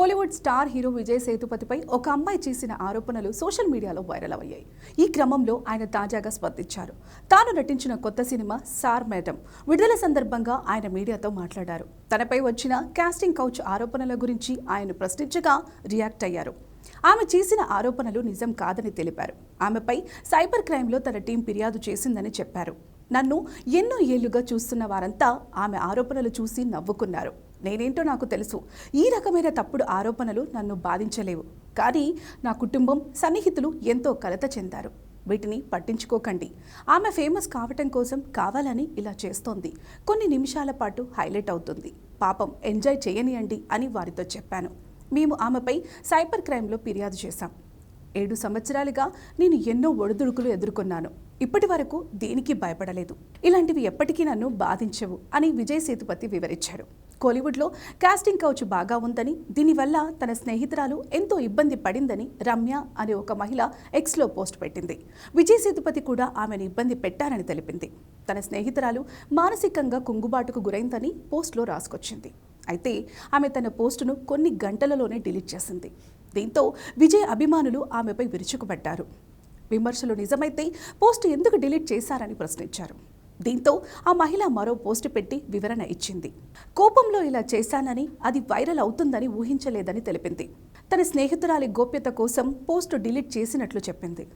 Kollywood star hero Vijay సేతుపతిపై ఒక అమ్మాయి చేసిన ఆరోపణలు సోషల్ మీడియాలో వైరల్ అయ్యాయి. ఈ క్రమంలో ఆయన తాజాగా స్పందించారు. తాను నటించిన కొత్త సినిమా సార్ మేడం. విడుదల సందర్భంగా ఆయన మీడియాతో మాట్లాడారు. తనపై వచ్చిన కాస్టింగ్ కౌచ్ ఆరోపణల గురించి ఆయన ప్రశ్నించగా రియాక్ట్ అయ్యారు. ఆమె చేసిన ఆరోపణలు నిజం కాదని తెలిపారు. ఆమెపై సైబర్ క్రైమ్లో తన టీం ఫిర్యాదు చేసిందని చెప్పారు. నన్ను ఎన్నో ఏళ్ళుగా చూస్తున్న వారంతా ఆమె ఆరోపణలు చూసి నవ్వుకున్నారు. నేనేంటో నాకు తెలుసు. ఈ రకమైన తప్పుడు ఆరోపణలు నన్ను బాధించలేవు. కానీ నా కుటుంబం సన్నిహితులు ఎంతో కలత చెందారు. వీటిని పట్టించుకోకండి. ఆమె ఫేమస్ కావటం కోసం కావాలని ఇలా చేస్తోంది. కొన్ని నిమిషాల పాటు హైలైట్ అవుతుంది. పాపం ఎంజాయ్ చేయనియండి అని వారితో చెప్పాను. మేము ఆమెపై సైబర్ క్రైమ్లో ఫిర్యాదు చేశాం. ఏడు సంవత్సరాలుగా నేను ఎన్నో ఒడిదుడుకులు ఎదుర్కొన్నాను. ఇప్పటి వరకు దేనికి భయపడలేదు. ఇలాంటివి ఎప్పటికీ నన్ను బాధించవు అని విజయ్ సేతుపతి వివరించారు. కోలీవుడ్లో కాస్టింగ్ కౌచ్ బాగా ఉందని దీనివల్ల తన స్నేహితురాలు ఎంతో ఇబ్బంది పడిందని రమ్య అనే ఒక మహిళ ఎక్స్లో పోస్ట్ పెట్టింది. విజయ్ సేతుపతి కూడా ఆమెను ఇబ్బంది పెట్టారని తెలిపింది. తన స్నేహితురాలు మానసికంగా కుంగుబాటుకు గురైందని పోస్ట్లో రాసుకొచ్చింది. అయితే ఆమె తన పోస్టును కొన్ని గంటలలోనే డిలీట్ చేసింది. దీంతో విజయ్ అభిమానులు ఆమెపై విరుచుకుపడ్డారు. విమర్శలు నిజమైతే పోస్ట్ ఎందుకు డిలీట్ చేశారని ప్రశ్నించారు. దీంతో ఆ మహిళ మరో పోస్ట్ పెట్టి వివరణ ఇచ్చింది. కోపంలో ఇలా చేశానని అది వైరల్ అవుతుందని ఊహించలేదని తెలిపింది. తన స్నేహితురాలి గోప్యత కోసం పోస్ట్ డిలీట్ చేసినట్లు చెప్పింది.